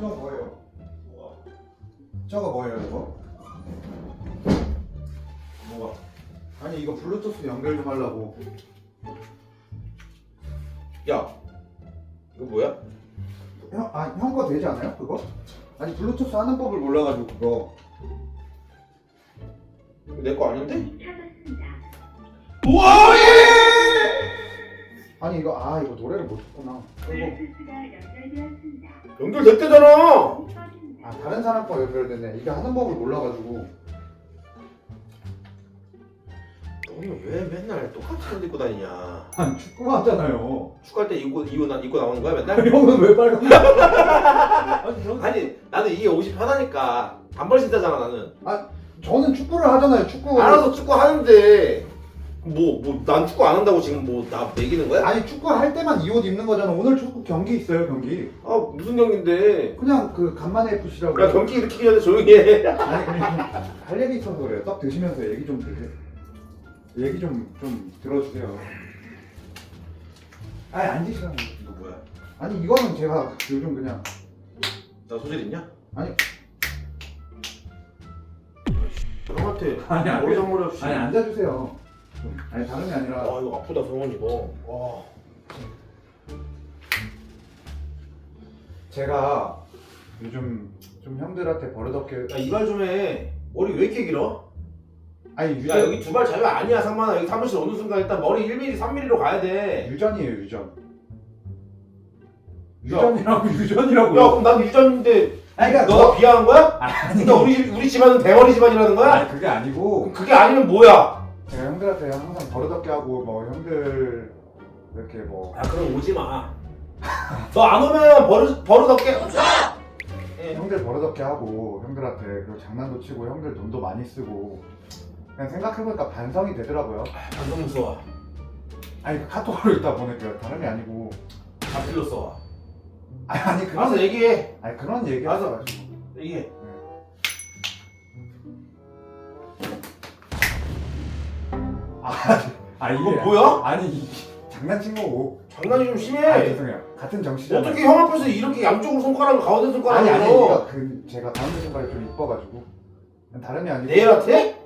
저거 뭐예요? 저거 뭐예요 이거? 뭐가? 아니 이거 블루투스 연결 좀 하려고 야 이거 뭐야? 형, 아, 형 거 되지 않아요 그거? 아니 블루투스 하는 법을 몰라가지고 그거 내거 아닌데? 우와! 아니 이거 아 이거 노래를 못 듣구나. 이거 연결됐대잖아! 아 다른 사람 거 연결되네. 이게 하는 법을 몰라가지고. 너는 왜 맨날 똑같은 옷 입고 다니냐? 아니 축구 하잖아요. 축구할 때 입고, 입고, 나, 입고 나오는 거야 맨날? 형은 왜 빨간 아니 저는, 아니 나는 이게 옷이 편하니까 단벌 신다잖아 나는. 저는 축구를 하잖아요 축구. 알아서 축구 하는데 뭐 뭐 난 축구 안 한다고 지금 뭐 나 매기는 거야? 아니 축구 할 때만 이 옷 입는 거잖아. 오늘 축구 경기 있어요 경기. 아 무슨 경기인데? 그냥 그 간만에 FC라고. 야 경기 일으키기 전에 조용히 해. 아니 그냥 할 얘기 있어서 그래요. 떡 드시면서 얘기 좀 드세요 얘기 좀 좀 들어주세요. 아니 앉으시라고 이거 뭐야? 아니 이거는 제가 요즘 그냥. 나 소질 있냐? 아니. 형한테 아니, 아니. 머리 잔머리 없이. 아니 앉아주세요. 좀. 아니 다른 게 아니라 아 이거 아프다 성원 이거 와 제가 요즘 좀 형들한테 버릇없게 야 이발 좀해 머리 왜 이렇게 길어? 아니 야 유전 여기 두 발 자유 아니야 상만아 여기 사무실 어느 순간 일단 머리 1mm 3mm로 가야 돼 유전이에요 유전 야. 유전이라고 야, 유전이라고 그럼 난 유전인데 아니 그러니까 너가 비하한 거야? 아니 그러니까 우리 집 우리 집안은 대머리 집안이라는 거야? 아니 그게 아니고 그게 아니면 뭐야? 제가 형들한테 항상 버릇없게 하고 뭐 형들 이렇게 뭐야 그럼 오지 마. 너 안 오면 버릇 버릇 없게. 예. 형들 버릇없게 하고 형들한테 그리고 장난도 치고 형들 돈도 많이 쓰고 그냥 생각해보니까 반성이 되더라고요 방송 무서워. 아니 그 카톡으로 이따 보낼게요 다름이 아니고 다 틀렸어. 아니 아니 그런 알아서 얘기해. 아니 그런 얘기 하지. 마시고 얘기해. 아 이거 뭐야? 아니 이- 장난친 거고. 장난이 좀 아 심해. 죄송해요. 같은 정치잖아요. 어떻게 형 앞에서 이렇게 양쪽으로 손가락을 가운데 아니 아니 손가락으로 이거 그 제가 가운데 손가락이 좀 이뻐가지고. 다름이 아니고. 내 애한테?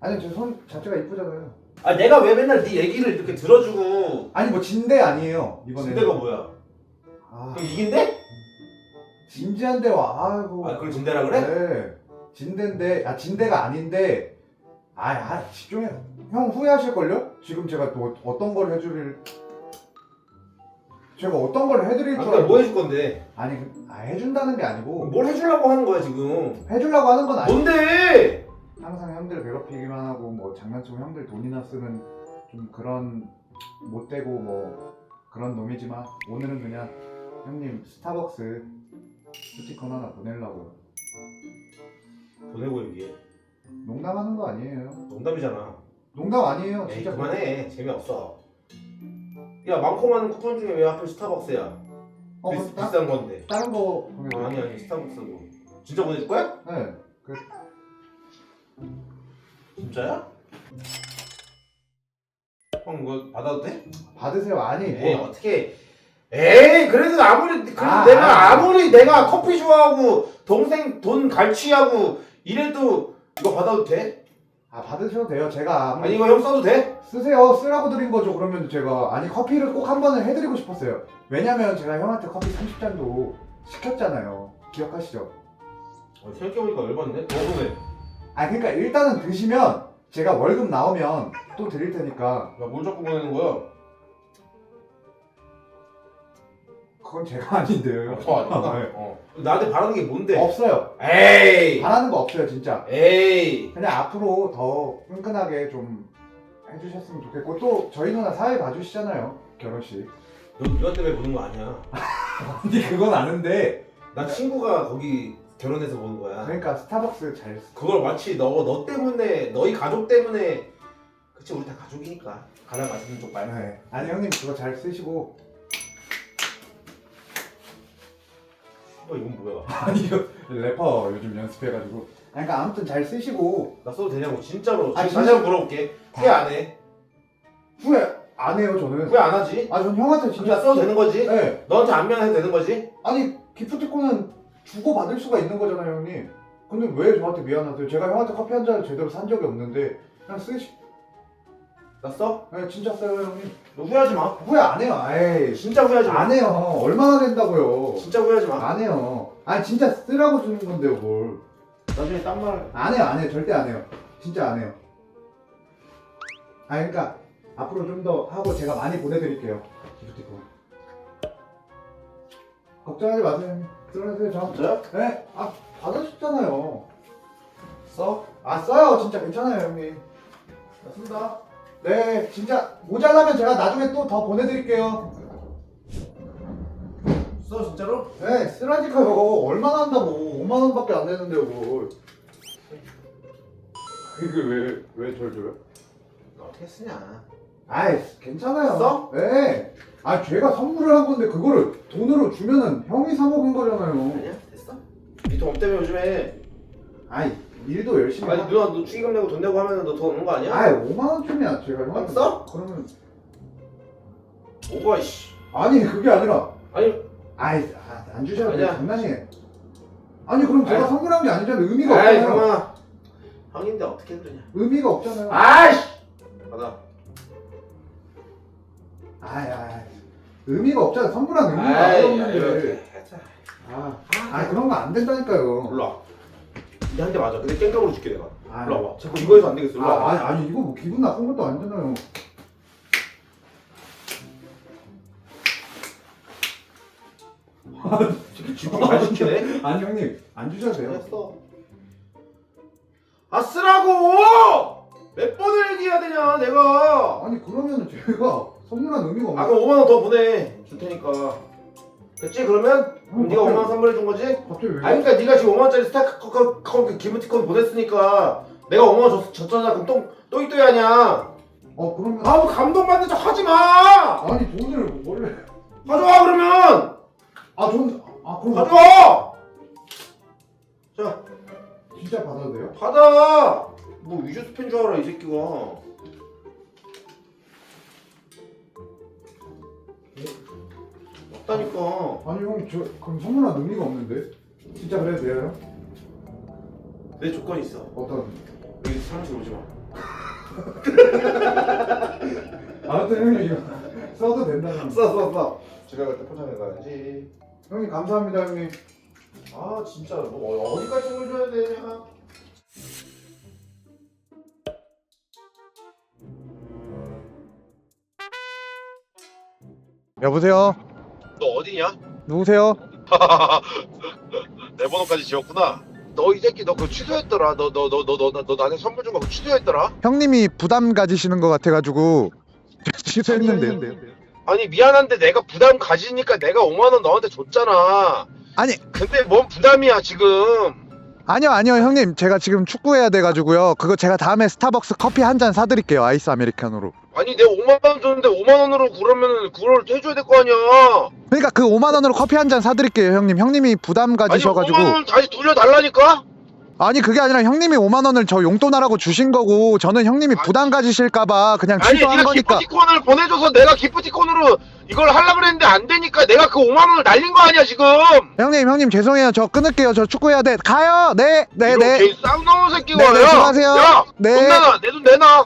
아니 제손 자체가 이쁘잖아요. 아 내가 왜 맨날 네 얘기를 이렇게 들어주고. 아니 뭐 진대 아니에요 이번에 진대가 뭐야? 아. 그럼 이긴대? 진지한 대화 아이고. 아 그걸 진대라 그래? 네. 진대인데 아 진대가 아닌데. 아, 아 집중해 형 후회하실걸요? 지금 제가 또 어떤 걸 해줄 제가 어떤 걸 해드릴 줄 아까 알고 뭐 해줄 건데? 아니 그- 아, 해준다는 게 아니고 뭘 해주려고 하는 거야 지금? 해주려고 하는 건 아니고 뭔데? 항상 형들 괴롭히기만 하고 뭐 장난치고 형들 돈이나 쓰는 좀 그런 못되고 뭐 그런 놈이지만 오늘은 그냥 형님 스타벅스 스티커 하나 보내려고요 보내고 얘기해. 농담하는 거 아니에요 농담이잖아. 농담 아니에요. 에이 진짜 그만해. 재미없어. 야 많고 많은 쿠폰 중에 왜 하필 스타벅스야? 어, 비, 그럼 따, 비싼 건데. 다른 거 아, 아니 아니 스타벅스고 진짜 보내줄 거야? 네 진짜야? 형 이거 받아도 돼? 받으세요. 아니 에이 뭐, 어떻게 에이 그래도 아무리 그래도 아, 내가 아. 아무리 내가 커피 좋아하고 동생 돈 갈취하고 이래도 이거 받아도 돼? 아 받으셔도 돼요. 제가 아무리 아니 이거 형 써도 돼? 쓰세요. 쓰라고 드린 거죠. 그러면 제가 아니 커피를 꼭 한 번은 해드리고 싶었어요. 왜냐면 제가 형한테 커피 30잔도 시켰잖아요. 기억하시죠? 어, 생각해보니까 열받네. 더 보내 아 그러니까 일단은 드시면 제가 월급 나오면 또 드릴 테니까. 야뭘 자꾸 보내는 거야? 그건 제가 아닌데요. 어, 아닌가? 네. 어. 나한테 바라는 게 뭔데? 없어요. 에이! 바라는 거 없어요 진짜. 에이! 그냥 앞으로 더 끈끈하게 좀 해주셨으면 좋겠고 또 저희 누나 사회 봐주시잖아요 결혼식. 너 이것 때문에 보는 거 아니야. 근데 그건 아는데. 나 친구가 거기 결혼해서 보는 거야. 그러니까 스타벅스 잘 쓰- 그걸 마치 너, 너 때문에 너희 가족 때문에. 그치 우리 다 가족이니까. 가장 맛있는 쪽 말고 네. 아니 형님 그거 잘 쓰시고 어 이건 뭐야 아니 이거 래퍼 요즘 연습해가지고 아니, 그러니까 아무튼 잘 쓰시고 나 써도 되냐고 진짜로 아, 지금 진짜? 다시 한번 물어볼게 후회 안 해 후회 안 해요 저는 후회 안 하지? 아 전 형한테 진짜 진짜 써도 되는 거지? 네 너한테 안 미안해도 되는 거지? 아니 기프티콘은 주고 받을 수가 있는 거잖아요, 형님. 근데 왜 저한테 미안하세요? 제가 형한테 커피 한 잔을 제대로 산 적이 없는데 그냥 쓰시. 나 써? 네, 진짜 써요, 형님. 너 후회하지 마. 후회 안 해요. 에이, 진짜 후회하지 마. 안 해요. 얼마나 된다고요? 진짜 후회하지 마. 안 해요. 아니 진짜 쓰라고 주는 건데요, 뭘? 나중에 딴 말. 안 해요, 안 해요. 절대 안 해요. 진짜 안 해요. 아, 그러니까 앞으로 좀 더 하고 제가 많이 보내드릴게요. 기프티콘. 걱정하지 마세요, 형님. 들어주세요, 저. 진짜요? 네, 아 받으셨잖아요. 써? 아 써요, 진짜 괜찮아요, 형님. 나 쓴다. 네, 진짜 모자라면 제가 나중에 또 더 보내드릴게요. 써 진짜로? 네, 쓰라니까요. 얼마나 한다고? 5만 원밖에 안 되는데요, 뭘? 이게 왜, 왜절 줘요? 너 어떻게 쓰냐? 아이, 괜찮아요. 써? 네. 아, 제가 선물을 한 건데 그거를 돈으로 주면은 형이 사 먹은 거잖아요. 아니야? 됐어? 니돈 때문에 요즘에 아이, 일도 열심히. 아니 하... 누나 너 축의금 내고 돈 내고 하면 너돈 없는 거 아니야? 아이, 5만 원쯤이야, 제가 형한테. 써? 그러면 오바 씨. 아니, 그게 아니라. 아니 아이, 아, 안 주셔도. 아니야. 장난이에요. 아니, 그럼 제가 아이. 선물한 게 아니잖아요. 의미가 아이 없잖아요. 형아. 형인데 어떻게 그러냐? 의미가 없잖아요. 아이씨. 받아. 아이, 아이. 의미가 없잖아요. 선물한 의미가 아이 이렇게 없는데. 하자. 아, 아, 아, 그런 거 안 된다니까요. 일로 와. 이한 대 맞아. 근데 깽깡으로 줄게 내가. 아, 일로 와봐. 자꾸 이거 해서 안 되겠어. 일로 아, 와봐. 아니, 아니, 이거 뭐 기분 나쁜 것도 아니잖아요. 지금 잘 시키네. 아니, 형님, 안 주셔도 돼요. 됐어. 아 쓰라고! 몇 번을 얘기해야 되냐 내가. 아니, 그러면 제가 선물한 의미가 없는 아 그럼 5만 원 더 보내. 줄 테니까. 됐지? 그러면 그럼 네가 5만 원 선물해 준 거지? 갑자기 왜? 아니 그러니까 네가 지금 5만 원짜리 스타카카카 기프티콘 보냈으니까 내가 5만 원 줬, 줬잖아. 그럼 또 또이또이 하냐? 어, 그러면. 아 뭐 감동받는 척 하지 마. 아니, 돈을 원래. 가져와 그러면. 아, 돈. 아, 그럼. 가져와. 자 진짜 받아도 돼요? 받아. 뭐 위조 스팸 줄 알아 이 새끼가. 없다니까. 아니, 형, 저, 그럼 선물한 의미가 없는데? 진짜 그래도 돼요, 형? 내 조건이 있어. 어떤? 여기 사무실 오지 마. 아무튼 형님, 이거 써도 된다는. 써, 써, 써. 제가 그때 포장해 가야지. 형님, 감사합니다, 형님. 아 진짜 뭐 어디까지 보여줘야 되냐? 여보세요? 너 어디냐? 누구세요? 내 번호까지 지웠구나. 너 이 새끼 너 그거 취소했더라. 너 너 너 너 너 너 나한테 선물 준 거 그거 취소했더라. 형님이 부담 가지시는 것 같아가지고 취소했는데요. 아니 미안한데 내가 부담 가지니까 내가 5만 원 너한테 줬잖아. 아니 근데 뭔 부담이야 지금? 아니요 아니요 형님 제가 지금 축구해야 돼가지고요. 그거 제가 다음에 스타벅스 커피 한 잔 사드릴게요 아이스 아메리카노로. 아니 내가 5만 원 줬는데 5만 원으로 그러면은 그걸 해줘야 될 거 아니야. 그러니까 그 5만 원으로 커피 한 잔 사드릴게요 형님. 형님이 부담 아니 가지셔가지고 5만 원을 다시 돌려달라니까? 아니 그게 아니라 형님이 5만 원을 저 용돈하라고 주신 거고 저는 형님이 부담 가지실까봐 그냥 아니 취소한 네가 거니까. 기프티콘을 보내줘서 내가 기프티콘으로 이걸 하려고 그랬는데 안 되니까 내가 그 5만 원을 날린 거 아니야 지금? 형님 형님 죄송해요 저 끊을게요 저 축구해야 돼 가요 네네네 이런 개 쌍놈의 새끼가 네, 네, 야, 수고하세요. 야, 네. 돈 내놔 내 돈 내놔